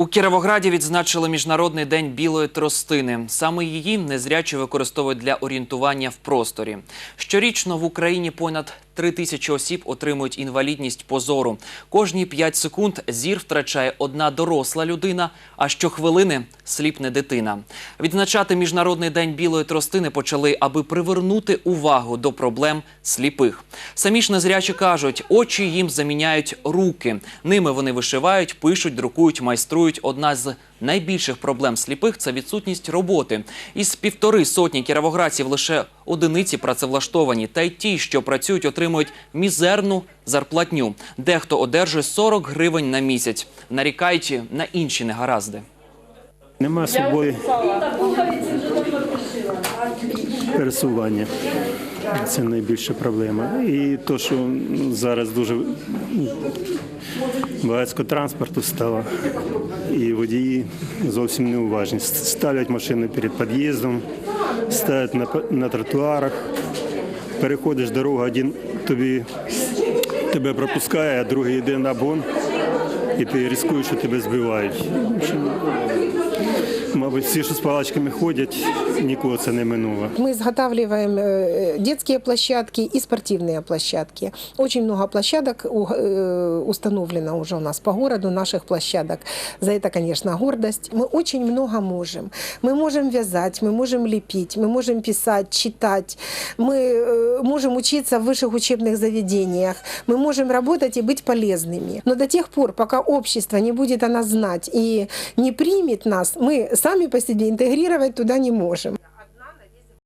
У Кіровограді відзначили Міжнародний день білої тростини. Саме її незрячі використовують для орієнтування в просторі. Щорічно в Україні понад три тисячі осіб отримують інвалідність по зору. Кожні 5 секунд зір втрачає одна доросла людина, а щохвилини сліпне дитина. Відзначати Міжнародний день білої тростини почали, аби привернути увагу до проблем сліпих. Самі ж незрячі кажуть, очі їм заміняють руки. Ними вони вишивають, пишуть, друкують, майструють. Одна з найбільших проблем сліпих це відсутність роботи. Із півтори сотні кіровоградців лише одиниці працевлаштовані. Та й ті, що працюють, отримують мізерну зарплатню. Дехто одержує 40 гривень на місяць. Нарікають на інші негаразди. Нема собою пересування. Це найбільша проблема. І то, що ну, зараз дуже багатько транспорту стало, і водії зовсім неуважні. Ставлять машини перед під'їздом, ставлять на, на тротуарах. Переходиш дорогу, один тобі тебе пропускає, а другий йде на бон, і ти ризикуєш, що тебе збивають. Мабуть, всі, що з паличками ходять, нікого це не минуло. Мы изготавливаем детские площадки и спортивные площадки. Очень много площадок установлено уже у нас по городу, наших площадок. За это, конечно, гордость. Мы очень много можем. Мы можем вязать, мы можем лепить, мы можем писать, читать, мы э, можем учиться в высших учебных заведениях, мы можем работать и быть полезными. Но до тех пор, пока общество не будет нас знать и не примет нас, мы сами по себе интегрировать туда не можем.